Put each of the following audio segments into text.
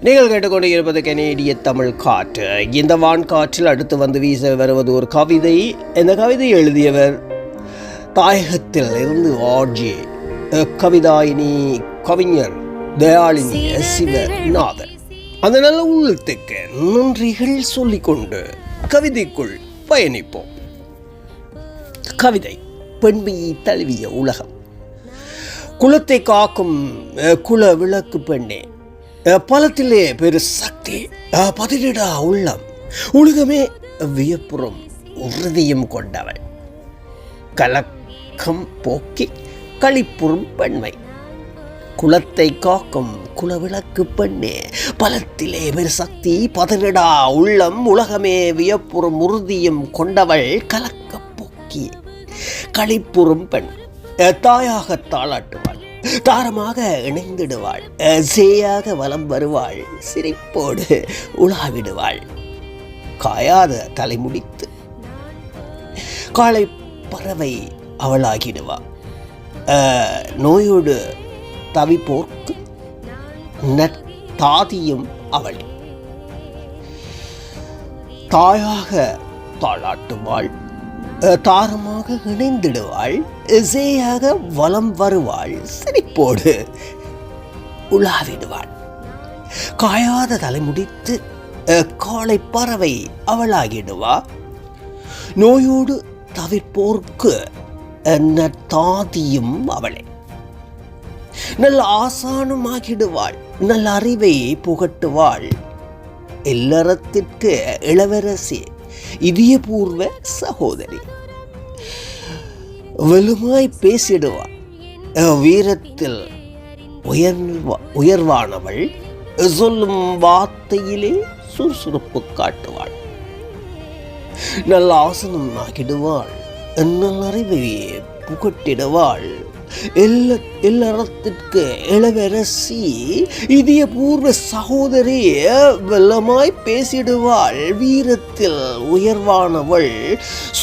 நீங்கள் கேட்டுக்கொண்டு இருப்பது கனேடிய தமிழ் காற்று. இந்த வான் காற்றில் அடுத்து வந்து வீச வருவது ஒரு கவிதை. இந்த கவிதை எழுதியவர் தாயகத்தில் இருந்து ஆர்ஜி. கவிதாயினி கவிஞர் தயாளினி சிவநாதன் அந்த நல்ல உள்ளத்துக்கு நன்றிகள் சொல்லிக்கொண்டு கவிதைக்குள் பயணிப்போம். கவிதை பெண்மையை தழுவிய உலகம். குலத்தை காக்கும் குல விளக்கு பெண்ணே. பலத்திலே பெரு சக்தி பதிலிடா உள்ளம். உலகமே வியப்புறம் உறுதியும் கொண்டவள். கலக்கம் போக்கி களிப்புறும் பெண்மை. குலத்தை காக்கும் குலவிளக்கு பெண்ணே பலத்திலே பெரு சக்தி பதனிடா உள்ளம். உலகமே வியப்புறும் உறுதியும் கொண்டவள் கலக்க போக்கி களிப்புறும் பெண். தாயாக தாளாட்டுவாள். தாரமாக இணைந்திடுவாள். சேயாக வலம் வருவாள். சிரிப்போடு உலாவிடுவாள். காயாத தலைமுடித்து காலை பறவை அவளாகிடுவாள் நோயோடு தவிப்போர்க்கு நற்தாதியும் அவள். தாயாக தாளாட்டுவாள். தாரமாக இணைந்திடுவாள் இசையாக வலம் வருவாள் சிரிப்போடு உலாவிடுவாள். காயாத தலைமுடித்து முடித்து காலை பறவை அவளாகிடுவா. நோயோடு தவிர்ப்போர்க்கு என்ன நற்தாதியும் அவளே. நல்ல ஆசானமாகிடுவாள் நல்ல அறிவை புகட்டுவாள். இல்லறத்திற்கு இளவரசி இதயபூர்வ சகோதரி. வலுமாய் பேசிடுவாள் வீரத்தில் உயர்வா உயர்வானவள் சொல்லும் வார்த்தையிலே சுறுசுறுப்பு காட்டுவாள். நல்ல ஆசனம் ஆகிடுவாள். நல்ல அறிவை புகட்டிடுவாள். இல்ல இல்லறத்திற்கு இளவரசி இதயபூர்வ சகோதரி வெள்ளமாய் பேசிடுவாள். வீரத்தில் உயர்வானவள்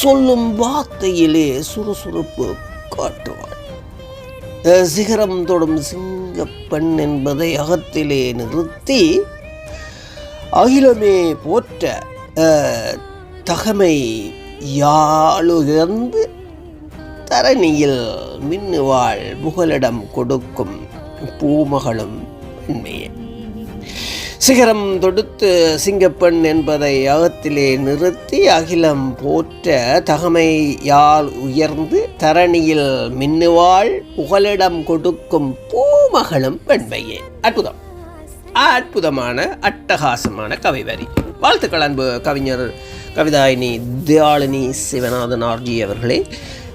சொல்லும் வார்த்தையிலே சுறுசுறுப்பு காட்டுவாள். சிகரம் தொடும் சிங்கப்பெண் என்பதை அகத்திலே நிறுத்தி அகிலமே போற்ற தகமை யாழுகர்ந்து தரணியில் மின்னுவாள் புகலிடம் கொடுக்கும் பூமகளும் பெண்மையே சிகரம் தொடுத்து சிங்கப்பெண் என்பதை அகத்திலே நிறுத்தி அகிலம் போற்ற தகமை யாழ் உயர்ந்து தரணியில் மின்னுவாள் புகலிடம் கொடுக்கும் பூமகளும் பெண்மையே அற்புதம். அற்புதமான அட்டகாசமான கவிவரி. வாழ்த்துக்கள் அன்பு கவிஞர் கவிதாயினி தியாளினி சிவநாதன் ஆர்ஜி அவர்களே.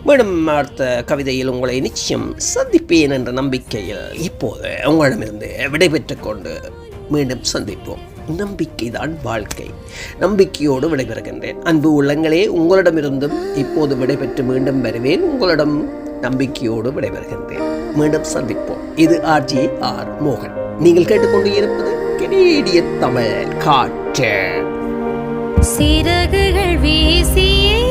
மீண்டும் அடுத்த கவிதையில் உங்களை நிச்சயம் சந்திப்பேன் என்ற நம்பிக்கையில் இப்போது உங்களிடமிருந்து விடைபெற்றுக் கொண்டு மீண்டும் சந்திப்போம். நம்பிக்கைதான் வாழ்க்கை. நம்பிக்கையோடு விடைபெறுகின்றேன். அன்பு உள்ளங்களே உங்களிடமிருந்தும் இப்போது விடைபெற்று மீண்டும் வருவேன். உங்களிடம் நம்பிக்கையோடு விடைபெறுகின்றேன். மீண்டும் சந்திப்போம். இது ஆர்ஜி ஆர் மோகன். நீங்கள் கேட்டுக்கொண்டு இருப்பது கனேடிய தமிழ் காற்று. சிறகுகள் வீசியே